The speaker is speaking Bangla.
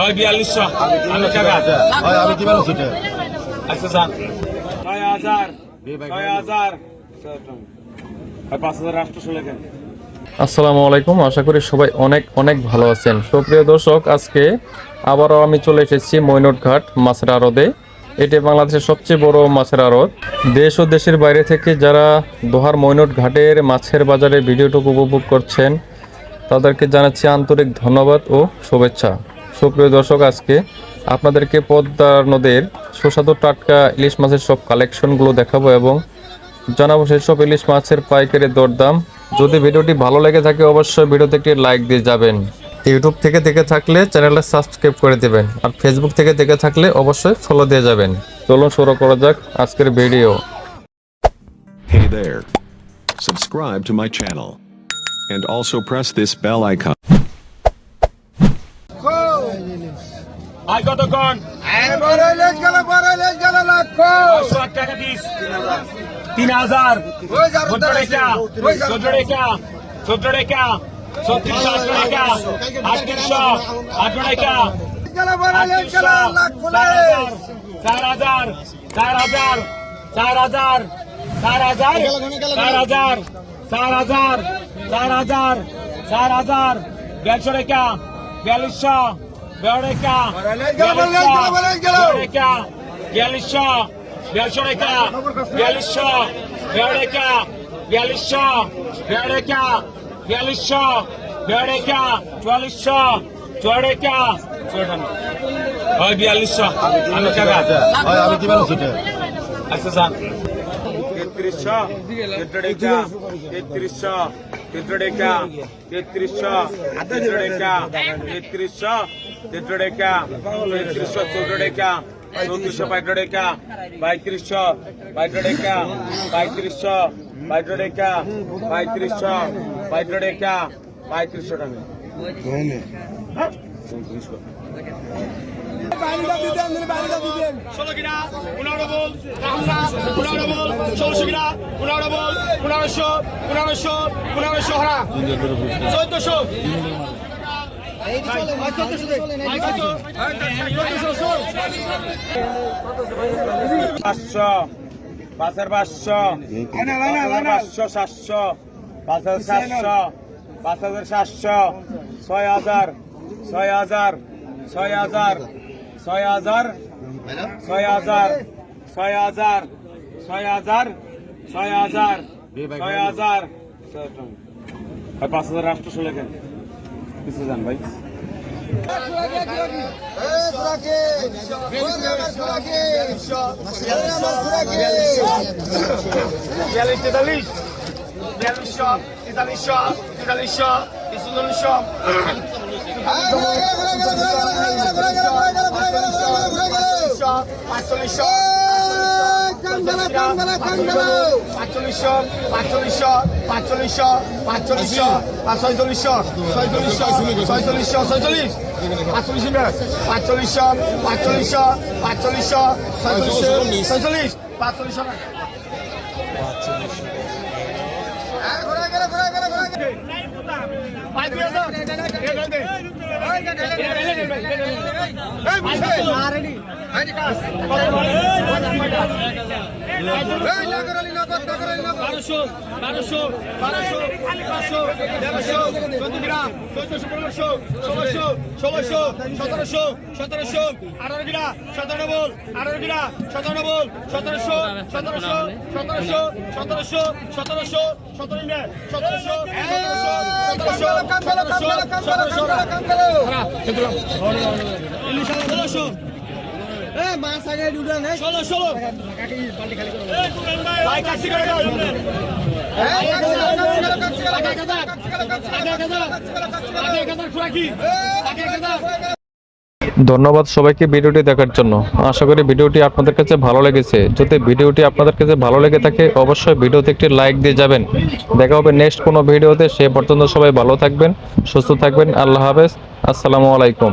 ওই বিয়াল্লিশশো। আমি টাকা আমি আচ্ছা যান ছয় হাজার ছয় হাজার। পাঁচ হাজার রাষ্ট্র লেখেন আসসালামু আলাইকুম আশা করি সবাই অনেক অনেক ভালো আছেন। সুপ্রিয় দর্শক আজকে আবারও আমি চলে এসেছি মৈনট ঘাট মাছের আড়দে এটি বাংলাদেশের সবচেয়ে বড় মাছের আড়ত। দেশ ও দেশের বাইরে থেকে যারা দোহার মৈনট ঘাটের মাছের বাজারে ভিডিওটুকু উপভোগ করছেন তাদেরকে জানাচ্ছি আন্তরিক ধন্যবাদ ও শুভেচ্ছা। সুপ্রিয় দর্শক, আজকে আপনাদেরকে পদ্মা নদের সুস্বাদু টাটকা ইলিশ মাছের সব কালেকশনগুলো দেখাবো এবং জানাব সেই সব ইলিশ মাছের পাইকারি দরদাম যদি ভিডিওটি ভালো লেগে থাকে, অবশ্যই ভিডিওতে একটি লাইক দিয়ে যাবেন ইউটিউব থেকে দেখে থাকলে চ্যানেলটা সাবস্ক্রাইব করে দেবেন আর ফেসবুক থেকে দেখে থাকলে অবশ্যই ফলো দিয়ে যাবেন চলুন শুরু করা যাক আজকের video Hey there. Subscribe to. And also press this bell icon. আয় কতক্ষণ টাকা দিস তিন হাজার। চোদ্দ টাকা চোদ্দ টাকা চোদ্দ টাকা ছত্রিশশো আট টাকা। আটত্রিশশো আট টাকা চার হাজার চার হাজার চার হাজার চার হাজার চার হাজার চার হাজার চার হাজার চার হাজার। দেড়শো টাকা বিয়াল্লিশশো বেড়েকা বেড়েকা বিয়াল্লিশশো দেড়শো রেখা বিয়াল্লিশশো বেড়েকা বিয়াল্লিশশো বেড়েকা বিয়াল্লিশশো বেড়েকা চুয়াল্লিশশো চড়েকা বিয়াল্লিশশো আমি আচ্ছা স্যার। তেত্রিশশো তেত্রিশা তেত্রিশশো তেত্রিশা তেত্রিশশো তেত্রিশা তেত্রিশশো তেত্রিশা তেত্রিশশো চৌদ্রিকা চৌত্রিশশো পঁয়ত্রিকা পঁয়ত্রিশশো পঁয়ত্রিকা পঁয়ত্রিশশো পঁয়ত্রিকা পঁয়ত্রিশশো পঁয়ত্রিকা পঁয়ত্রিশশো টাকা। পনেরোশো পনেরোশো পনেরোশো হারা চোদ্দশো পাঁচশো পাঁচের পাঁচশো পাঁচশো, সাতশো পাঁচ হাজার সাতশো পাঁচ হাজার সাতশো, ছয় হাজার ছয় হাজার ছয় হাজার ছয় হাজার ছয় হাজার ছয় হাজার ছয় হাজার ছয় হাজার ছয় হাজার ভাই পাঁচ হাজার রাষ্ট্র লেখেন কিছু যান ভাই বিয়াল্লিশ তেতাল্লিশ বিয়াল্লিশশো তেতাল্লিশশো তেতাল্লিশশো চল্লিশশো পাঁচচল্লিশশো পাঁচচল্লিশশো পাঁচচল্লিশশো পাঁচচল্লিশশো পাঁচচল্লিশশো ছয়চল্লিশশো ছয়চল্লিশশো ছয়চল্লিশশো ছয়চল্লিশ পাঁচচল্লিশ পাঁচচল্লিশশো পাঁচচল্লিশশো পাঁচচল্লিশশো ছয়চল্লিশ ছয়চল্লিশ পাঁচচল্লিশশো পাঁচ Yeah. বারোশো বারোশো বারোশো বারোশো তেরোশো চোদ্দ গ্রাম চোদ্দশো পনেরোশো ষোলোশো ষোলোশো সতেরোশো সতেরোশো আঠারো গ্রা সতেরো বল আঠারো গ্রা সতেরো বল সতেরোশো সতেরোশো সতেরোশো সতেরোশো সতেরোশো সতেরো গ্রা সতেরোশো সতেরোশো সতেরোশো ষোলোশো ধন্যবাদ সবাইকে ভিডিওটি দেখার জন্য। আশা করি ভিডিওটি আপনাদের কাছে ভালো লেগেছে। যদি ভিডিওটি আপনাদের কাছে ভালো লেগে থাকে অবশ্যই ভিডিওতে একটি লাইক দিয়ে যাবেন। দেখা হবে নেক্সট কোনো ভিডিওতে। সে পর্যন্ত সবাই ভালো থাকবেন সুস্থ থাকবেন। আল্লাহ হাফেজ। আসসালামু আলাইকুম।